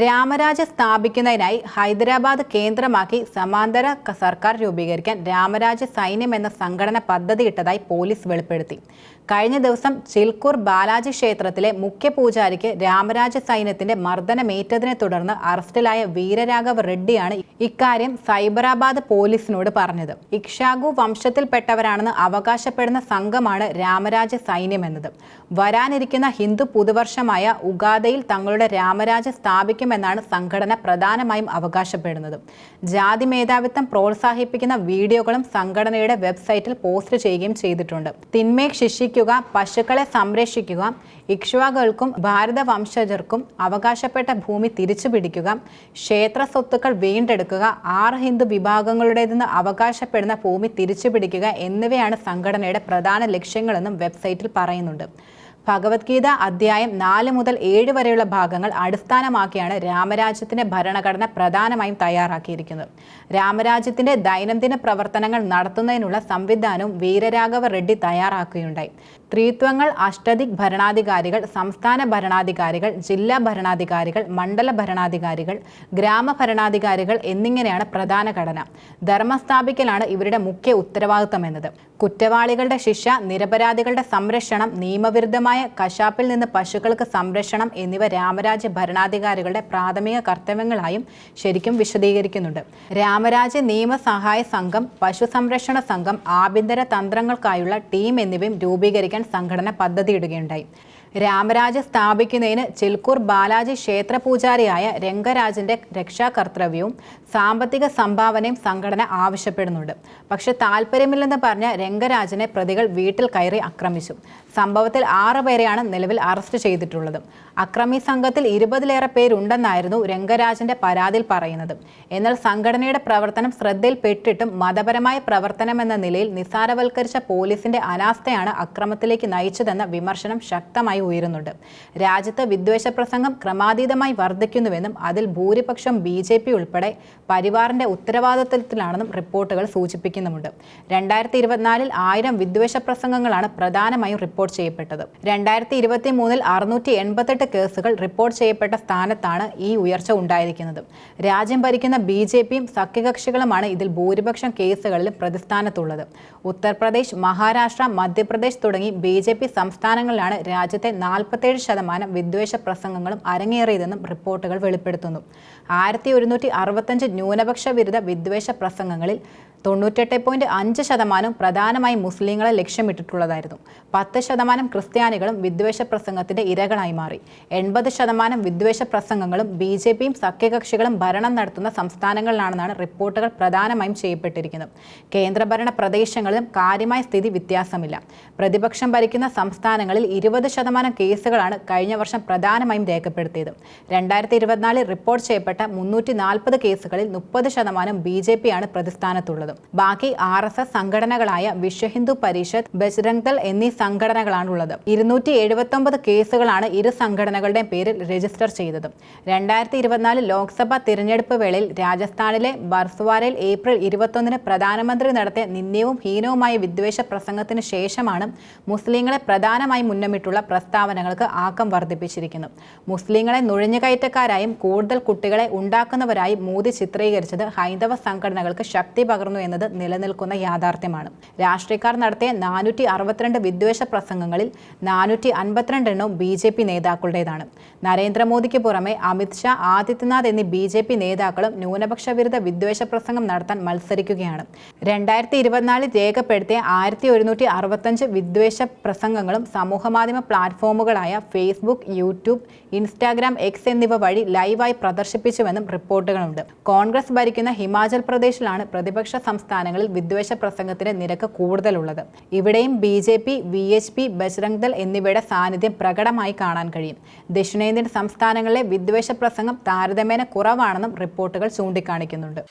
രാമരാജ സ്ഥാപിക്കുന്നതിനായി ഹൈദരാബാദ് കേന്ദ്രമാക്കി സമാന്തര സർക്കാർ രൂപീകരിക്കാൻ രാമരാജ സൈന്യം എന്ന സംഘടന പദ്ധതിയിട്ടതായി പോലീസ് വെളിപ്പെടുത്തി. കഴിഞ്ഞ ദിവസം ചിൽക്കൂർ ബാലാജി ക്ഷേത്രത്തിലെ മുഖ്യ പൂജാരിക്ക് രാമരാജ സൈന്യത്തിന്റെ മർദ്ദനമേറ്റതിനെ തുടർന്ന് അറസ്റ്റിലായ വീരരാഘവ് റെഡ്ഡിയാണ് ഇക്കാര്യം സൈബറാബാദ് പോലീസിനോട് പറഞ്ഞത്. ഇക്ഷാഗു വംശത്തിൽപ്പെട്ടവരാണെന്ന് അവകാശപ്പെടുന്ന സംഘമാണ് രാമരാജ സൈന്യം എന്നത് വരാനിരിക്കുന്ന ഹിന്ദു പുതുവർഷമായ ഉഗാദയിൽ തങ്ങളുടെ രാമരാജ സ്ഥാപിക്കുമെന്നാണ് സംഘടന പ്രധാനമായും അവകാശപ്പെടുന്നത്. ജാതി മേധാവിത്വം പ്രോത്സാഹിപ്പിക്കുന്ന വീഡിയോകളും സംഘടനയുടെ വെബ്സൈറ്റിൽ പോസ്റ്റ് ചെയ്യുകയും ചെയ്തിട്ടുണ്ട്. തിന്മയെ ശിക്ഷിക്കുക പശുക്കളെ സംരക്ഷിക്കുക ഇക്ഷ്വാകൾക്കും ഭാരത വംശജർക്കും അവകാശപ്പെട്ട ഭൂമി തിരിച്ചു പിടിക്കുക ക്ഷേത്ര സ്വത്തുക്കൾ വീണ്ടെടുക്കുക ആറ് ഹിന്ദു വിഭാഗങ്ങളുടേതെന്ന് അവകാശപ്പെടുന്ന ഭൂമി തിരിച്ചു പിടിക്കുക എന്നിവയാണ് സംഘടനയുടെ പ്രധാന ലക്ഷ്യങ്ങളെന്നും വെബ്സൈറ്റിൽ പറയുന്നുണ്ട്. ഭഗവത്ഗീത അധ്യായം നാല് മുതൽ ഏഴ് വരെയുള്ള ഭാഗങ്ങൾ അടിസ്ഥാനമാക്കിയാണ് രാമരാജ്യത്തിന്റെ ഭരണഘടന പ്രധാനമായും തയ്യാറാക്കിയിരിക്കുന്നത്. രാമരാജ്യത്തിന്റെ ദൈനംദിന പ്രവർത്തനങ്ങൾ നടത്തുന്നതിനുള്ള സംവിധാനവും വീരരാഘവ റെഡ്ഡി തയ്യാറാക്കുകയുണ്ടായി. ത്രിത്വങ്ങൾ അഷ്ടദിക് ഭരണാധികാരികൾ സംസ്ഥാന ഭരണാധികാരികൾ ജില്ലാ ഭരണാധികാരികൾ മണ്ഡല ഭരണാധികാരികൾ ഗ്രാമ ഭരണാധികാരികൾ എന്നിങ്ങനെയാണ് പ്രധാന ഘടന. ധർമ്മസ്ഥാപിക്കലാണ് ഇവരുടെ മുഖ്യ ഉത്തരവാദിത്തം എന്നത്. കുറ്റവാളികളുടെ ശിക്ഷ നിരപരാധികളുടെ സംരക്ഷണം നിയമവിരുദ്ധമായ കശാപ്പിൽ നിന്ന് പശുക്കൾക്ക് സംരക്ഷണം എന്നിവ രാമരാജ്യ ഭരണാധികാരികളുടെ പ്രാഥമിക കർത്തവ്യങ്ങളായും ശരിക്കും വിശദീകരിക്കുന്നുണ്ട്. രാമരാജ്യ നിയമസഹായ സംഘം പശു സംരക്ഷണ സംഘം ആഭ്യന്തര തന്ത്രങ്ങൾക്കായുള്ള ടീം എന്നിവയും രൂപീകരിക്കാൻ സംഘടന പദ്ധതിയിടുകയുണ്ടായി. രാമരാജ സ്ഥാപിക്കുന്നതിന് ചിൽക്കൂർ ബാലാജി ക്ഷേത്ര പൂജാരിയായ രംഗരാജന്റെ രക്ഷാകർത്തവ്യവും സാമ്പത്തിക സംഭാവനയും സംഘടന ആവശ്യപ്പെടുന്നുണ്ട്. പക്ഷെ താല്പര്യമില്ലെന്ന് പറഞ്ഞ രംഗരാജനെ പ്രതികൾ വീട്ടിൽ കയറി ആക്രമിച്ചു. സംഭവത്തിൽ ആറ് പേരെയാണ് നിലവിൽ അറസ്റ്റ് ചെയ്തിട്ടുള്ളത്. അക്രമി സംഘത്തിൽ ഇരുപതിലേറെ പേരുണ്ടെന്നായിരുന്നു രംഗരാജന്റെ പരാതിയിൽ പറയുന്നത്. എന്നാൽ സംഘടനയുടെ പ്രവർത്തനം ശ്രദ്ധയിൽപ്പെട്ടിട്ടും മതപരമായ പ്രവർത്തനമെന്ന നിലയിൽ നിസ്സാരവൽക്കരിച്ച പോലീസിന്റെ അനാസ്ഥയാണ് അക്രമത്തിലേക്ക് നയിച്ചതെന്ന വിമർശനം ശക്തമായി ഉയരുന്നുണ്ട്. രാജ്യത്ത് വിദ്വേഷ പ്രസംഗം ക്രമാതീതമായി വർദ്ധിക്കുന്നുവെന്നും അതിൽ ഭൂരിപക്ഷം ബി ജെ പി ഉൾപ്പെടെ പരിവാറിന്റെ ഉത്തരവാദിത്വത്തിലാണെന്നും റിപ്പോർട്ടുകൾ സൂചിപ്പിക്കുന്നുമുണ്ട്. രണ്ടായിരത്തി ഇരുപത്തിനാലിൽ ആയിരം വിദ്വേഷ പ്രസംഗങ്ങളാണ് പ്രധാനമായും റിപ്പോർട്ട് ചെയ്യപ്പെട്ടത്. രണ്ടായിരത്തി ഇരുപത്തി മൂന്നിൽ അറുന്നൂറ്റി എൺപത്തെട്ട് കേസുകൾ റിപ്പോർട്ട് ചെയ്യപ്പെട്ട സ്ഥാനത്താണ് ഈ ഉയർച്ച ഉണ്ടായിരിക്കുന്നത്. രാജ്യം ഭരിക്കുന്ന ബി ജെ പിയും സഖ്യകക്ഷികളുമാണ് ഇതിൽ ഭൂരിപക്ഷം കേസുകളിലും പ്രതിസ്ഥാനത്തുള്ളത്. ഉത്തർപ്രദേശ് മഹാരാഷ്ട്ര മധ്യപ്രദേശ് തുടങ്ങി ബി ജെ പി സംസ്ഥാനങ്ങളിലാണ് രാജ്യത്തെ നാൽപ്പത്തേഴ് ശതമാനം വിദ്വേഷ പ്രസംഗങ്ങളും അരങ്ങേറിയതെന്നും റിപ്പോർട്ടുകൾ വെളിപ്പെടുത്തുന്നു. ആയിരത്തി ഒരുന്നൂറ്റി അറുപത്തഞ്ച് ന്യൂനപക്ഷ വിരുദ്ധ വിദ്വേഷ പ്രസംഗങ്ങളിൽ തൊണ്ണൂറ്റെട്ട് പോയിന്റ് അഞ്ച് ശതമാനം പ്രധാനമായും മുസ്ലിങ്ങളെ ലക്ഷ്യമിട്ടിട്ടുള്ളതായിരുന്നു. പത്ത് ശതമാനം ക്രിസ്ത്യാനികളും വിദ്വേഷ പ്രസംഗത്തിന്റെ ഇരകളായി മാറി. എൺപത് ശതമാനം വിദ്വേഷ പ്രസംഗങ്ങളും ബി ജെ പിയും സഖ്യകക്ഷികളും ഭരണം നടത്തുന്ന സംസ്ഥാനങ്ങളിലാണെന്നാണ് റിപ്പോർട്ടുകൾ പ്രധാനമായും ചെയ്യപ്പെട്ടിരിക്കുന്നത്. കേന്ദ്രഭരണ പ്രദേശങ്ങളിലും കാര്യമായ സ്ഥിതി വ്യത്യാസമില്ല. പ്രതിപക്ഷം ഭരിക്കുന്ന സംസ്ഥാനങ്ങളിൽ ഇരുപത് ശതമാനം കേസുകളാണ് കഴിഞ്ഞ വർഷം പ്രധാനമായും രേഖപ്പെടുത്തിയത്. രണ്ടായിരത്തി ഇരുപത്തിനാലിൽ റിപ്പോർട്ട് ചെയ്യപ്പെട്ട മുന്നൂറ്റി നാൽപ്പത് കേസുകളിൽ മുപ്പത് ശതമാനം ബി ജെ പിയാണ് ആണ് പ്രതിസ്ഥാനത്തുള്ളത് ബാക്കി R S S സംഘടനകളായ Vishwa Hindu Parishad Bajrang Dal എന്നീ സംഘടനകളാണുള്ളത്. ഇരുന്നൂറ്റി എഴുപത്തി ഒമ്പത് കേസുകളാണ് ഇരു സംഘടനകളുടെയും പേരിൽ രജിസ്റ്റർ ചെയ്തത്. രണ്ടായിരത്തി ഇരുപത്തിനാല് ലോക്സഭാ തിരഞ്ഞെടുപ്പ് വേളയിൽ രാജസ്ഥാനിലെ ബർസ്വാരയിൽ ഏപ്രിൽ ഇരുപത്തൊന്നിന് പ്രധാനമന്ത്രി നടത്തിയ നിന്ദ്യവും ഹീനവുമായ വിദ്വേഷ പ്രസംഗത്തിന് ശേഷമാണ് മുസ്ലിങ്ങളെ പ്രധാനമായി മുന്നമിട്ടുള്ള പ്രസ്താവനകൾക്ക് ആക്കം വർദ്ധിപ്പിച്ചിരിക്കുന്നു മുസ്ലിങ്ങളെ നുഴഞ്ഞുകയറ്റക്കാരായും കൂടുതൽ കുട്ടികളെ ഉണ്ടാക്കുന്നവരായും മോദി ചിത്രീകരിച്ചത് ഹൈന്ദവ സംഘടനകൾക്ക് ശക്തി പകർന്നു എന്നത് നിലനിൽക്കുന്ന യാഥാർത്ഥ്യമാണ്. രാഷ്ട്രീയക്കാർ നടത്തിയ നാനൂറ്റി അറുപത്തിരണ്ട് വിദ്വേഷ പ്രസംഗങ്ങളിൽ നാനൂറ്റി അൻപത്തിരണ്ട് ബി ജെ പി നേതാക്കളുടേതാണ്. നരേന്ദ്രമോദിക്ക് പുറമെ അമിത്ഷാ ആദിത്യനാഥ് എന്നീ ബി ജെ പി നേതാക്കളും ന്യൂനപക്ഷ വിരുദ്ധ വിദ്വേഷ പ്രസംഗം നടത്താൻ മത്സരിക്കുകയാണ്. രണ്ടായിരത്തി ഇരുപത്തിനാലിൽ രേഖപ്പെടുത്തിയ ആയിരത്തി ഒരുന്നൂറ്റി അറുപത്തഞ്ച് വിദ്വേഷ പ്രസംഗങ്ങളും സമൂഹമാധ്യമ പ്ലാറ്റ്ഫോമുകളായ ഫേസ്ബുക്ക് യൂട്യൂബ് ഇൻസ്റ്റാഗ്രാം എക്സ് എന്നിവ വഴി ലൈവായി പ്രദർശിപ്പിച്ചുവെന്നും റിപ്പോർട്ടുകളുണ്ട്. കോൺഗ്രസ് ഭരിക്കുന്ന ഹിമാചൽ പ്രദേശിലാണ് പ്രതിപക്ഷ സംസ്ഥാനങ്ങളിൽ വിദ്വേഷ പ്രസംഗത്തിന് നിരക്ക് കൂടുതലുള്ളത്. ഇവിടെയും B J P V H P Bajrang Dal എന്നിവയുടെ സാന്നിധ്യം പ്രകടമായി കാണാൻ കഴിയും. ദക്ഷിണേന്ത്യൻ സംസ്ഥാനങ്ങളിലെ വിദ്വേഷ പ്രസംഗം താരതമ്യേന കുറവാണെന്നും റിപ്പോർട്ടുകൾ ചൂണ്ടിക്കാണിക്കുന്നുണ്ട്.